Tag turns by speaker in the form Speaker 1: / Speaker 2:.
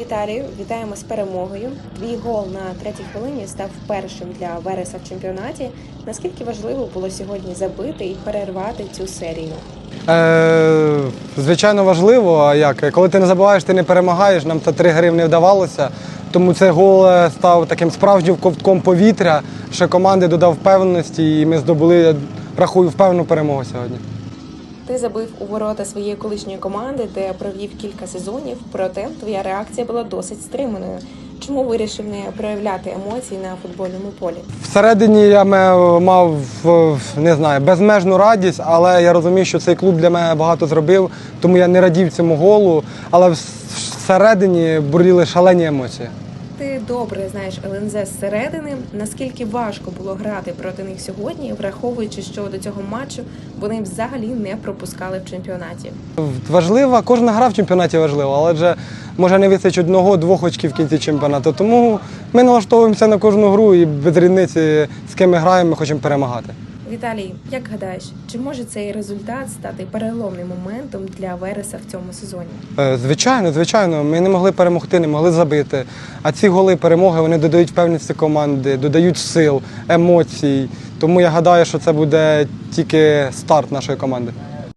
Speaker 1: Віталію, вітаємо з перемогою. Твій гол на третій хвилині став першим для Вереса в чемпіонаті. Наскільки важливо було сьогодні забити і перервати цю серію?
Speaker 2: Е, звичайно, важливо. А як? Коли ти не забуваєш, ти не перемагаєш. Нам це три гри не вдавалося. Тому цей гол е, став таким справжнім ковтком повітря, що команди додав впевненості, і ми здобули, рахую, впевнену перемогу сьогодні.
Speaker 1: Ти забив у ворота своєї колишньої команди, де провів кілька сезонів, проте твоя реакція була досить стриманою. Чому вирішив не проявляти емоції на футбольному полі?
Speaker 2: Всередині я мав е, не знаю, безмежну радість, але я розумів, що цей клуб для мене багато зробив, тому я не радів цьому голу. Але всередині бурліли шалені емоції.
Speaker 1: Ти добре знаєш ЛНЗ зсередини. Наскільки важко було грати проти них сьогодні, враховуючи, що до цього матчу вони взагалі не пропускали в чемпіонаті?
Speaker 2: Важлива, кожна гра в чемпіонаті важлива, але вже може не вистачить одного-двох очків в кінці чемпіонату. Тому ми налаштовуємося на кожну гру і без різниці, з ким ми граємо, ми хочемо перемагати.
Speaker 1: Віталій, як гадаєш, чи може цей результат стати переломним моментом для Вереса в цьому сезоні?
Speaker 2: Е, Звичайно, звичайно, ми не могли перемогти, не могли забити. А ці голи перемоги вони додають певності команди, додають сил, емоцій. Тому я гадаю, що це буде тільки старт нашої команди.